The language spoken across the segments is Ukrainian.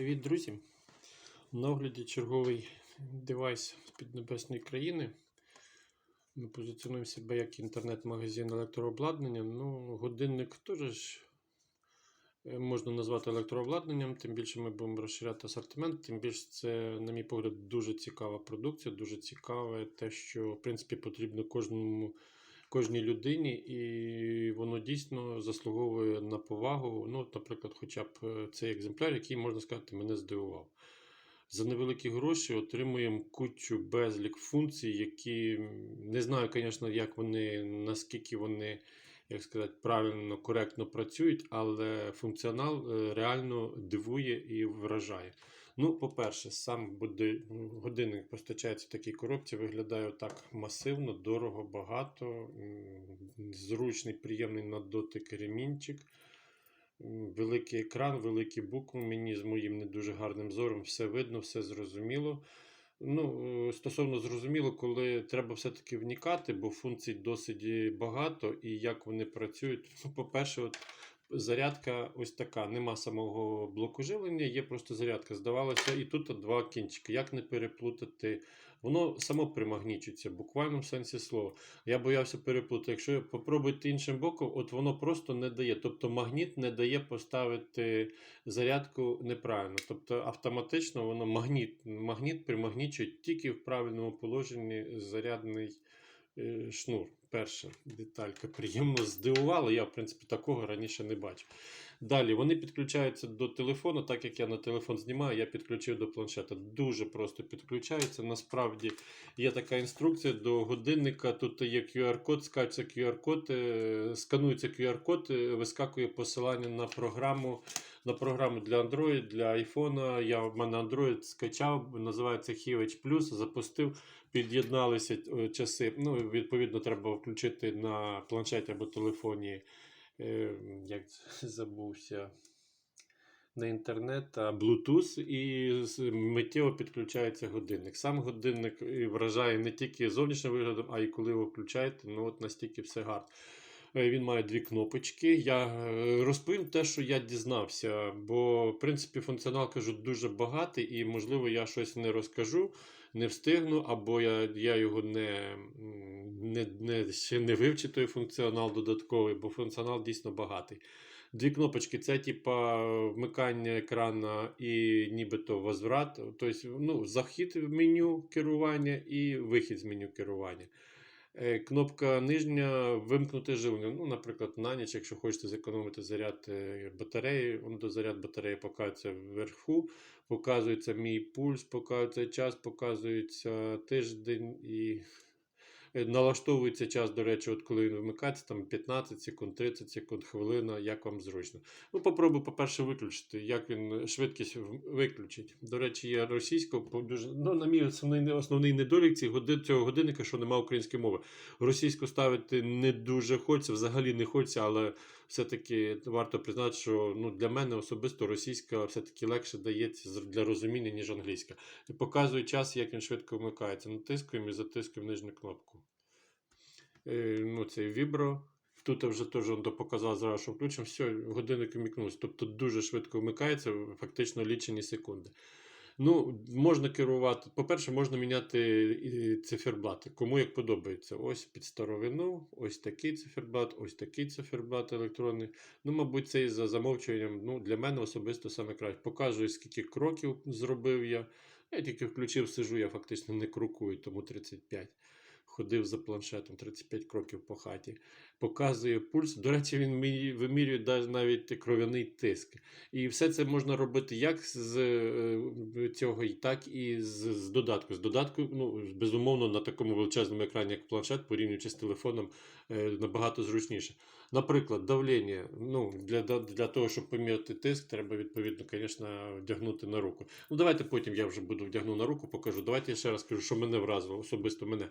Привіт, друзі! На огляді черговий девайс з піднебесної країни. Ми позиціонуємо себе як інтернет-магазин електрообладнання. Ну, годинник теж е, можна назвати електрообладнанням, тим більше ми будемо розширяти асортимент, тим більше це, на мій погляд, дуже цікава продукція, дуже цікаве те, що в принципі потрібно кожному. Кожній людині, і воно дійсно заслуговує на повагу. Ну, наприклад, хоча б е, цей екземпляр, який, можна сказати, мене здивував. За невеликі гроші отримуємо кучу безлік функцій, які не знаю, звісно, як вони, наскільки вони, як сказати, правильно, коректно працюють, але функціонал е, реально дивує і вражає. Ну, по-перше, сам годинник постачається в такій коробці, виглядає так масивно, дорого, багато, зручний, приємний на дотик ремінчик. Великий екран, великі букви. Мені з моїм не дуже гарним зором все видно, все зрозуміло. Ну, е, стосовно зрозуміло, коли треба все-таки вникати, бо функцій досить багато, і як вони працюють. Ну, по-перше, от зарядка ось така. Нема самого блоку живлення, є просто зарядка. Здавалося, і тут два кінчики. Як не переплутати? Воно само примагнічується, в буквальному сенсі слова. Я боявся переплутати. Якщо попробуйте іншим боком, от воно просто не дає. Тобто магніт не дає поставити зарядку неправильно. Тобто автоматично воно магніт, магніт примагнічує тільки в правильному положенні зарядний е, шнур. Перша деталька приємно здивувала. Я, в принципі, такого раніше не бачив. Далі вони підключаються до телефону, так як я на телефон знімаю, я підключив до планшета. Дуже просто підключаються. Насправді є така інструкція до годинника. Тут є QR-код, скачується QR-код, е, сканується QR-код, е, вискакує посилання на програму. На програму для Android, для iPhone. Я в мене Android скачав, називається Hivage Plus, запустив, під'єдналися е, часи. Ну, відповідно, треба включити на планшеті або телефоні. е, Як забувся. На інтернет, а Bluetooth і миттєво підключається годинник. Сам годинник вражає не тільки зовнішнім виглядом, а й коли ви включаєте, ну от настільки все гарно. Е, Він має дві кнопочки. Я е, розповім те, що я дізнався, бо в принципі функціонал кажу дуже багатий, і можливо я щось не розкажу, не встигну, або я, я його не, не, не ще не вивчив той функціонал додатковий, бо функціонал дійсно багатий. Дві кнопочки це типа вмикання екрана і нібито возврат, тобто ну, захід в меню керування і вихід з меню керування. Е, Кнопка нижня вимкнути живлення. Ну, наприклад, на ніч, якщо хочете зекономити заряд е, батареї, воно до заряд батареї показується вверху, показується мій пульс, показується час, показується тиждень і налаштовується час, до речі, от коли він вимикається, там 15 секунд, 30 секунд, хвилина, як вам зручно. Ну, попробую, по-перше, виключити, як він швидкість в- виключить. До речі, є російською, ну, на мій основний, основний недолік цього годинника, що немає української мови. Російську ставити не дуже хочеться, взагалі не хочеться, але все-таки варто признати, що ну, для мене особисто російська все-таки легше дається для розуміння, ніж англійська. І показує час, як він швидко вмикається. Натискуємо і затискуємо нижню кнопку. Е, ну, це вібро. Тут вже теж показав зразу, що включимо. Все, годинник вмикнувся. Тобто дуже швидко вмикається, фактично лічені секунди. Ну, можна керувати. По-перше, можна міняти і циферблати. Кому як подобається. Ось під старовину, ось такий циферблат, ось такий циферблат електронний. Ну, мабуть, цей за замовчуванням. Ну, для мене особисто саме краще. Показує, скільки кроків зробив я. Я тільки включив, сижу, я фактично не крокую, тому 35. Ходив за планшетом 35 кроків по хаті. Показує пульс. До речі, він вимірює навіть кров'яний тиск. І все це можна робити як з е, цього, так і з, з додатку. З додатку, ну, безумовно, на такому величезному екрані, як планшет, порівнюючи з телефоном, е, набагато зручніше. Наприклад, давлення. Ну, для, для того, щоб поміряти тиск, треба, відповідно, звісно, вдягнути на руку. Ну, давайте потім я вже буду вдягну на руку, покажу. Давайте я ще раз кажу, що мене вразило, особисто мене.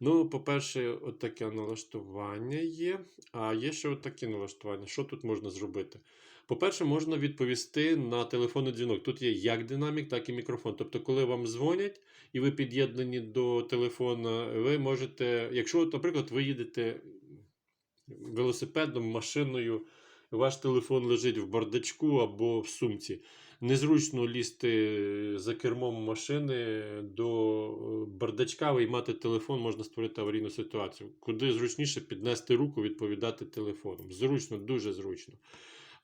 Ну, по-перше, таке налаштування є. А є ще такі налаштування. Що тут можна зробити? По-перше, можна відповісти на телефонний дзвінок. Тут є як динамік, так і мікрофон. Тобто, коли вам дзвонять і ви під'єднані до телефона, ви можете, якщо, наприклад, ви їдете велосипедом, машиною, ваш телефон лежить в бардачку або в сумці. Незручно лізти за кермом машини до е, бардачка, виймати телефон, можна створити аварійну ситуацію. Куди зручніше піднести руку, відповідати телефоном. Зручно, дуже зручно.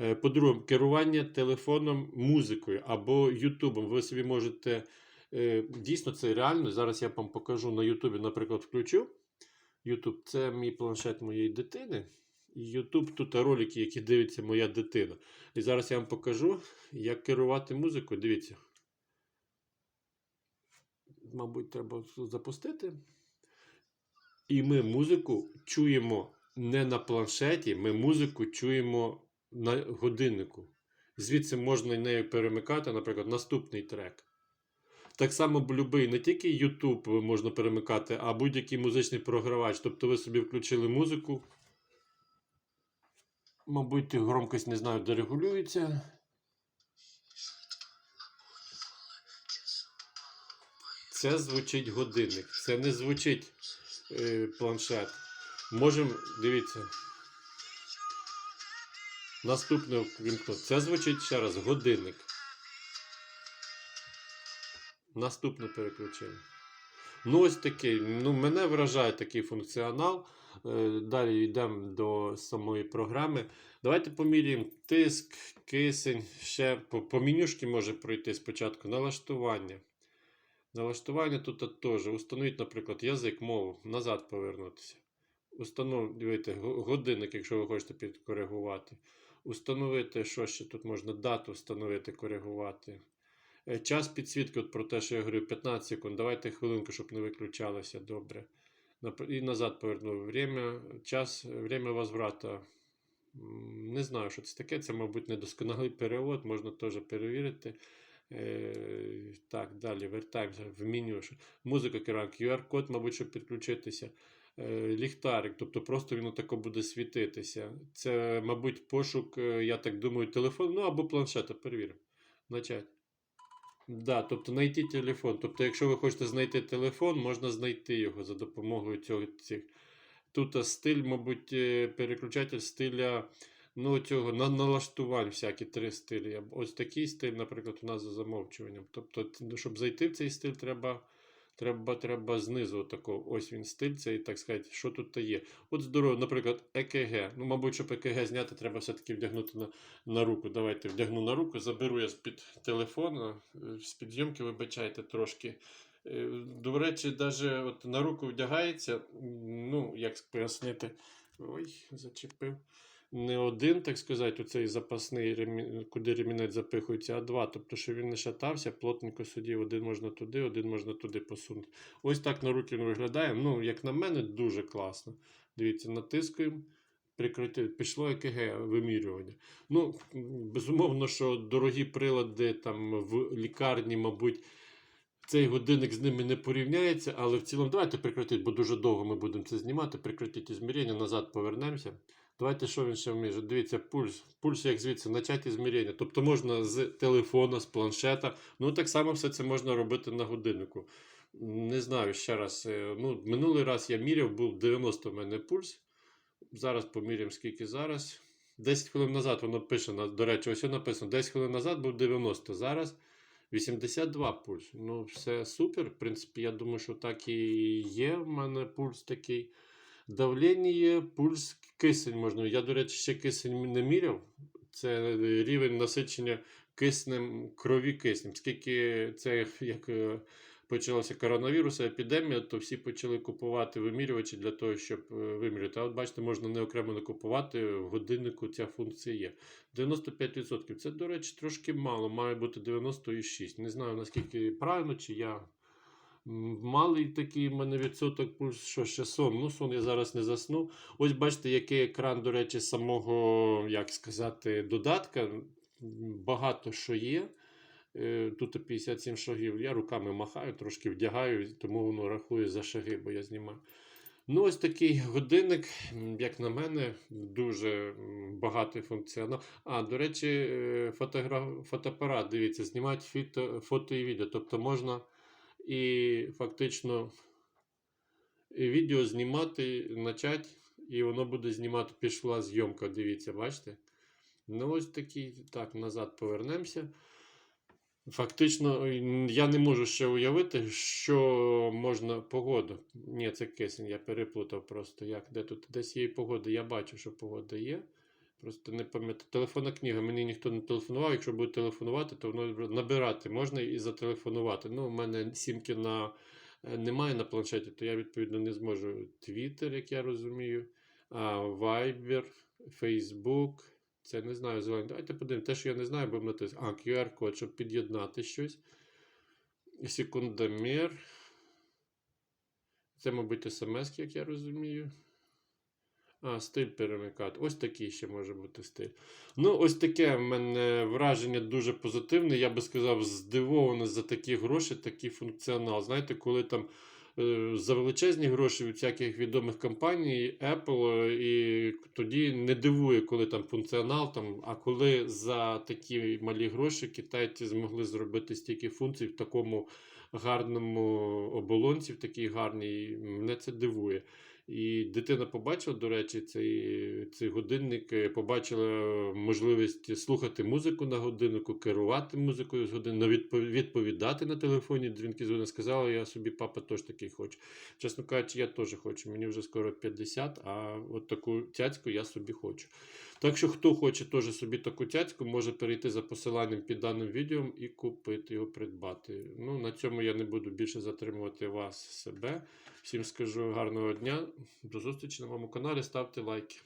Е, По-друге, керування телефоном музикою або Ютубом. Ви собі можете. е, Дійсно, це реально. Зараз я вам покажу на Ютубі, наприклад, включу. Ютуб це мій планшет моєї дитини. Ютуб тут ролики, які дивиться моя дитина. І зараз я вам покажу, як керувати музикою. Дивіться. Мабуть, треба запустити. І ми музику чуємо не на планшеті, ми музику чуємо на годиннику. Звідси можна нею перемикати, наприклад, наступний трек. Так само будь-який, не тільки YouTube можна перемикати, а будь-який музичний програвач. Тобто ви собі включили музику. Мабуть, громкость не знаю, де регулюється. Це звучить годинник, це не звучить е, планшет. Можемо, дивіться. Наступне вімкнути. Це звучить ще раз годинник. Наступне переключення. Ну, ось такий. Ну, мене вражає такий функціонал. Е, Далі йдемо до самої програми. Давайте поміряємо тиск, кисень, ще по, по менюшки може пройти спочатку налаштування. Налаштування тут теж. Установіть, наприклад, язик, мову, назад повернутися. Установити годинник, якщо ви хочете підкоригувати. Установити, що ще тут можна, дату встановити, коригувати. Е, Час підсвітки, от про те, що я говорю, 15 секунд. Давайте хвилинку, щоб не виключалося. Добре. І назад повернув. Время, час, время возврата. Не знаю, що це таке. Це, мабуть, недосконалий перевод, можна теж перевірити. Е, так, далі вертаємося в меню. Музика керування, QR-код, мабуть, щоб підключитися. Е, ліхтарик, тобто просто він отако буде світитися. Це, мабуть, пошук, е, я так думаю, телефон, ну або планшета, перевіримо. Начать. Да, тобто знайти телефон. Тобто, якщо ви хочете знайти телефон, можна знайти його за допомогою цього цих. Тут а, стиль, мабуть, е, переключатель стиля ну, цього на налаштувань, всякі три стилі. Ось такий стиль, наприклад, у нас за замовчуванням. Тобто, щоб зайти в цей стиль, треба. Треба, треба знизу такого. Ось він стиль, цей, так сказати, що тут то є. От здорово, наприклад, ЕКГ. Ну, мабуть, щоб ЕКГ зняти, треба все-таки вдягнути на, на руку. Давайте вдягну на руку, заберу я з-під телефона, е, з-під зйомки, вибачайте трошки. Е, До речі, навіть от на руку вдягається, ну, як пояснити, ой, зачепив. Не один, так сказати, оцей запасний, куди ремінець запихується, а два. Тобто, що він не шатався, плотненько сидів, один можна туди, один можна туди посунути. Ось так на руки він виглядає. Ну, як на мене, дуже класно. Дивіться, натискуємо. Прикрити, пішло ЕКГ вимірювання. Ну, безумовно, що дорогі прилади там в лікарні, мабуть, цей годинник з ними не порівняється, але в цілому давайте прикрутити, бо дуже довго ми будемо це знімати. Прикрутіть ізмірення, назад повернемося. Давайте, що він ще вміє? Дивіться, пульс. Пульс, як звідси, начать ізмірення. Тобто можна з телефона, з планшета. Ну, так само все це можна робити на годиннику. Не знаю, ще раз. е, Ну, минулий раз я міряв, був 90 в мене пульс. Зараз поміряємо, скільки зараз. 10 хвилин назад воно пише, до речі, ось написано: 10 хвилин назад був 90, зараз 82 пульс. Ну, все супер. В принципі, я думаю, що так і є. В мене пульс такий. Давлення пульс, кисень можна. Я, до речі, ще кисень не міряв. Це рівень насичення киснем крові киснем. Скільки це як е, почалося коронавірус, епідемія, то всі почали купувати вимірювачі для того, щоб е, виміряти. А от бачите, можна не окремо не купувати. В годиннику ця функція є. 95%. Це, до речі, трошки мало. Має бути 96%. Не знаю наскільки правильно, чи я. Малий такий в мене відсоток пульс, що ще сон. Ну, сон я зараз не засну. Ось бачите, який екран, до речі, самого, як сказати, додатка. Багато що є. Е, Тут 57 шагів. Я руками махаю, трошки вдягаю, тому воно рахує за шаги, бо я знімаю. Ну, ось такий годинник, як на мене, дуже багатий функціонал. А, до речі, е, фотогра... фотоапарат, дивіться, знімати фото, фото і відео. Тобто можна і фактично відео знімати, почати, і воно буде знімати, пішла зйомка, дивіться, бачите? Ну, ось такий, так, назад повернемося. Фактично, я не можу ще уявити, що можна погода. Ні, це кисень, я переплутав просто. Як, де тут? Десь є погода. Я бачу, що погода є. Просто не пам'ятаю. Телефонна книга. Мені ніхто не телефонував. Якщо буде телефонувати, то воно набирати можна і зателефонувати. Ну, у мене сімки на е, немає на планшеті, то я відповідно не зможу. Твіттер, як я розумію, Viber, Facebook. Це не знаю звання. Давайте подивимося. Те, що я не знаю, будемо натискати. А, QR-код, щоб під'єднати щось. Секундомір. Це, мабуть, смс, як я розумію. А, стиль перемикати. Ось такий ще може бути стиль. Ну, ось таке в мене враження дуже позитивне. Я би сказав, здивовано за такі гроші, такий функціонал. Знаєте, коли там е, за величезні гроші від всяких відомих компаній, Apple, і тоді не дивує, коли там функціонал, там, а коли за такі малі гроші китайці змогли зробити стільки функцій в такому гарному оболонці, в такій гарній, мене це дивує. І дитина побачила, до речі, цей, цей годинник, е, побачила можливість слухати музику на годиннику, керувати музикою з годинника, відпо- відповідати на телефонні дзвінки з годинника. Сказала, я собі, папа, теж такий хочу. Чесно кажучи, я теж хочу. Мені вже скоро 50, а от таку цяцьку я собі хочу. Так що, хто хоче теж собі таку цяцьку, може перейти за посиланням під даним відео і купити його, придбати. Ну, на цьому я не буду більше затримувати вас, себе. Всім скажу гарного дня. До зустрічі на моєму каналі. Ставте лайки.